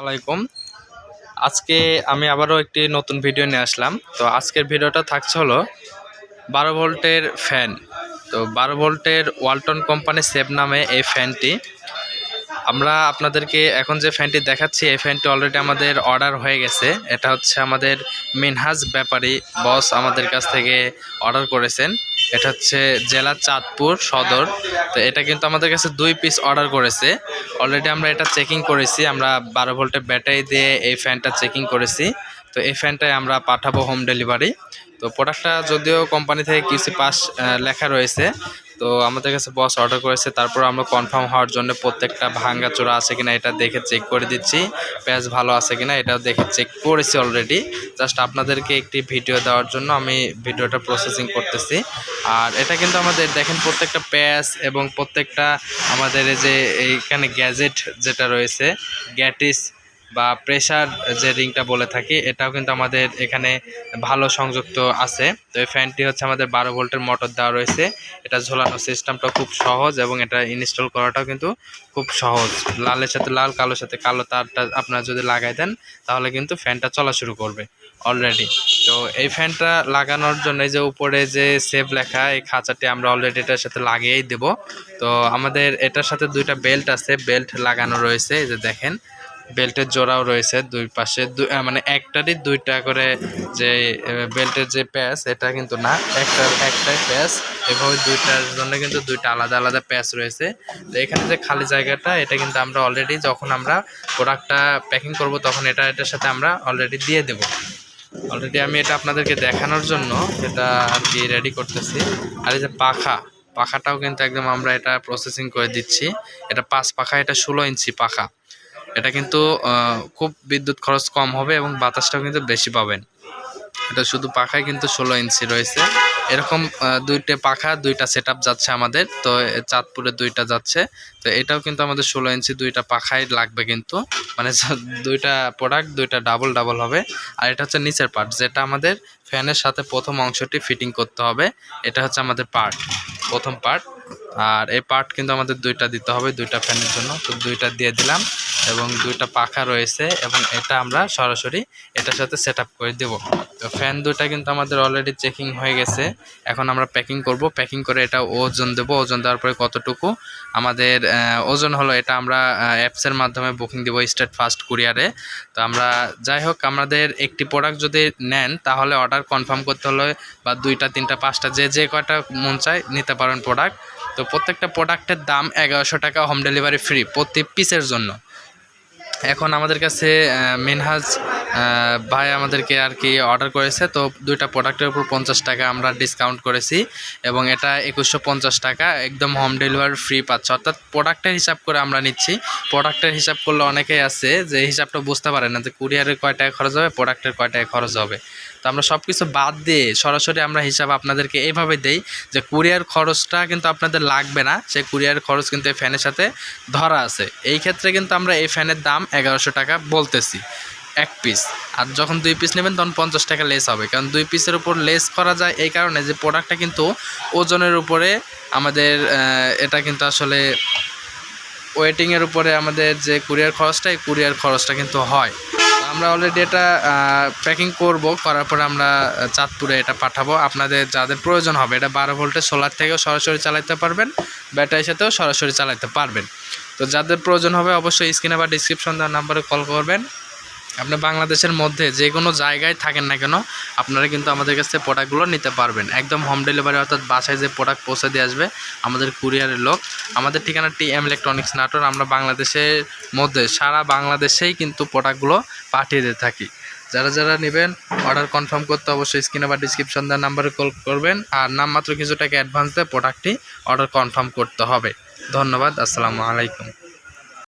আলাইকুম। আজকে আমি আবারও একটি নতুন ভিডিও নিয়ে আসলাম। তো আজকের ভিডিওটা থাকছে হলো বারো ভোল্টের ফ্যান। তো বারো ভোল্টের ওয়ালটন কোম্পানি সেভ নামে এই ফ্যানটি। আমরা আপনাদেরকে এখন যে ফ্যানটি দেখাচ্ছি, এই ফ্যানটি অলরেডি আমাদের অর্ডার হয়ে গেছে। এটা হচ্ছে আমাদের মিনহাজ ব্যাপারী বস আমাদের কাছ থেকে অর্ডার করেছেন। এটা হচ্ছে জেলা চাঁদপুর সদর। তো এটা কিন্তু আমাদের কাছে দুই পিস অর্ডার করেছে। অলরেডি আমরা এটা চেকিং করেছি। আমরা বারো ভোল্টের ব্যাটারি দিয়ে এই ফ্যানটা চেকিং করেছি। তো এই ফ্যানটাই আমরা পাঠাবো হোম ডেলিভারি তো প্রোডাক্টটা যদিও কোম্পানি থেকে কিউসি পাস লেখা রয়েছে, তো আমাদের কাছে বস অর্ডার করেছে, তারপর আমরা কনফার্ম হওয়ার জন্য প্রত্যেকটা ভাঙ্গা চোরা আছে কিনা এটা দেখে চেক করে দিচ্ছি প্যাচ ভালো আছে কিনা এটাও দেখে চেক করেছি অলরেডি জাস্ট আপনাদেরকে একটি ভিডিও দেওয়ার জন্য আমি ভিডিওটা প্রসেসিং করতেছি। আর এটা কিন্তু আমাদের, দেখেন প্রত্যেকটা প্যাচ এবং প্রত্যেকটা আমাদের এই যে এইখানে গ্যাজেট যেটা রয়েছে গ্যাটিস বা প্রেসার যে রিংটা বলে থাকি, এটাও কিন্তু আমাদের এখানে ভালো সংযুক্ত আছে। তো এই ফ্যানটি হচ্ছে আমাদের বারো ভোল্টের মোটর দেওয়া রয়েছে। এটা ঝোলানোর সিস্টেমটা খুব সহজ এবং এটা ইনস্টল করাটাও কিন্তু খুব সহজ। লালের সাথে, লাল, কালোর সাথে কালো তারটা আপনারা যদি লাগাই দেন, তাহলে কিন্তু ফ্যানটা চলা শুরু করবে অলরেডি তো এই ফ্যানটা লাগানোর জন্য যে উপরে যে সেভ লেখা, এই খাঁচাটি আমরা অলরেডি এটার সাথে লাগিয়েই দেব। তো আমাদের এটার সাথে দুইটা বেল্ট আছে বেল্ট লাগানো রয়েছে যে দেখেন। বেল্টের জোড়াও রয়েছে দুই পাশে। মানে একটারই দুইটা করে যে বেল্টের যে প্যাচ, এটা কিন্তু না, একটার একটাই প্যাচ এভাবে দুইটার জন্য কিন্তু দুইটা আলাদা আলাদা প্যাচ রয়েছে। তো এখানে যে খালি জায়গাটা, এটা কিন্তু আমরা অলরেডি যখন আমরা প্রোডাক্টটা প্যাকিং করব, তখন এটা, এটার সাথে আমরা অলরেডি দিয়ে দেব। অলরেডি আমি এটা আপনাদেরকে দেখানোর জন্য এটা আর কি রেডি করতেছি। আর এই যে পাখা, পাখাটাও কিন্তু একদম আমরা এটা প্রসেসিং করে দিচ্ছি। এটা পাঁচ পাখা, এটা ষোলো ইঞ্চি পাখা। এটা কিন্তু খুব বিদ্যুৎ খরচ কম হবে এবং বাতাসটাও কিন্তু বেশি পাবেন। এটা শুধু পাখায় কিন্তু ষোলো ইঞ্চি রয়েছে। এরকম দুইটা পাখা, দুইটা সেট যাচ্ছে আমাদের। তো চাঁদপুরে দুইটা যাচ্ছে। তো এটাও কিন্তু আমাদের ষোলো ইঞ্চি দুইটা পাখাই লাগবে কিন্তু। মানে দুইটা প্রোডাক্ট দুইটা ডাবল ডাবল হবে। আর এটা হচ্ছে নিচের পার্ট যেটা আমাদের ফ্যানের সাথে প্রথম অংশটি ফিটিং করতে হবে। এটা হচ্ছে আমাদের পার্ট প্রথম পার্ট আর এই পার্ট কিন্তু আমাদের দুইটা দিতে হবে, দুইটা ফ্যানের জন্য। তো দুইটা দিয়ে দিলাম। এবং দুইটা পাখা রয়েছে এবং এটা আমরা সরাসরি এটার সাথে সেট করে দেবো। তো ফ্যান দুটা কিন্তু আমাদের অলরেডি চেকিং হয়ে গেছে। এখন আমরা প্যাকিং করব। প্যাকিং করে এটা ওজন দেবো। ওজন দেওয়ার পরে কতটুকু? আমাদের ওজন হলো এটা আমরা অ্যাপসের মাধ্যমে বুকিং দেবো স্টেট ফার্স্ট কুরিয়ারে তো আমরা, যাই হোক, আমাদের একটি প্রোডাক্ট যদি নেন, তাহলে অর্ডার কনফার্ম করতে হলে বা দুইটা, তিনটা, পাঁচটা, যে যে কয়টা মন চায় নিতে পারেন প্রোডাক্ট তো প্রত্যেকটা প্রোডাক্টের দাম এগারোশো টাকা হোম ডেলিভারি ফ্রি প্রতি পিসের জন্য। এখন আমাদের কাছে মিনহাজ ভাই আমাদেরকে আর কি অর্ডার করেছে, তো দুইটা প্রোডাক্টের উপর পঞ্চাশ টাকা আমরা ডিসকাউন্ট করেছি এবং এটা একুশশো পঞ্চাশ টাকা, একদম হোম ডেলিভারি ফ্রি পাচ্ছে। অর্থাৎ প্রোডাক্টের হিসাব করে আমরা নিচ্ছি। প্রোডাক্টের হিসাব করলে অনেকেই আছে যে হিসাবটা বুঝতে পারে না যে কুরিয়ারের কয় টাকা খরচ হবে প্রোডাক্টের কয় টাকা খরচ হবে। তো আমরা সব কিছু বাদ দিয়ে সরাসরি আমরা হিসাব আপনাদেরকে এইভাবে দেই যে কুরিয়ার খরচটা কিন্তু আপনাদের লাগবে না, সেই কুরিয়ার খরচ কিন্তু এই ফ্যানের সাথে ধরা আছে। এই ক্ষেত্রে কিন্তু আমরা এই ফ্যানের দাম এগারোশো টাকা বলতেছি। এক পিস আর যখন দুই পিস নেবেন, তখন পঞ্চাশ টাকা লেস হবে। কারণ দুই পিসের উপর লেস করা যায় এই কারণে যে প্রোডাক্টটা কিন্তু ওজনের উপরে আমাদের এটা কিন্তু আসলে ওয়েটিংয়ের উপরে আমাদের যে কুরিয়ার খরচটা, এই কুরিয়ার খরচটা কিন্তু হয়। আমরা অলরেডি এটা প্যাকিং করব। করার পরে আমরা চাঁদপুরে এটা পাঠাবো। আপনাদের যাদের প্রয়োজন হবে, এটা বারো ভোল্টের সোলার থেকেও সরাসরি চালাতে পারবেন ব্যাটারির সাথেও সরাসরি চালাতে পারবেন। তো যাদের প্রয়োজন হবে, অবশ্যই স্ক্রিনে বা ডিসক্রিপশন দেওয়ার নাম্বারে কল করবেন। আপনি বাংলাদেশের মধ্যে যে কোনো জায়গায় থাকেন না কেন, আপনারা কিন্তু আমাদের কাছ থেকে প্রোডাক্টগুলো নিতে পারবেন। একদম হোম ডেলিভারি অর্থাৎ বাসায় যে প্রোডাক্ট পৌঁছে দিয়ে আসবে, আমাদের কুরিয়ারের লোক। আমাদের ঠিকানা টি এম ইলেকট্রনিক্স নাটোর। আমরা বাংলাদেশের মধ্যে, সারা বাংলাদেশেই কিন্তু প্রোডাক্টগুলো পাঠিয়ে দিয়ে থাকি। যারা যারা নেবেন অর্ডার কনফার্ম করতে অবশ্যই স্ক্রিনে বা ডিসক্রিপশন দেওয়ার নাম্বারে কল করবেন। আর নামমাত্র কিছু টাকা অ্যাডভান্স দিয়ে প্রোডাক্টটি অর্ডার কনফার্ম করতে হবে। ধন্যবাদ, আসসালামু আলাইকুম।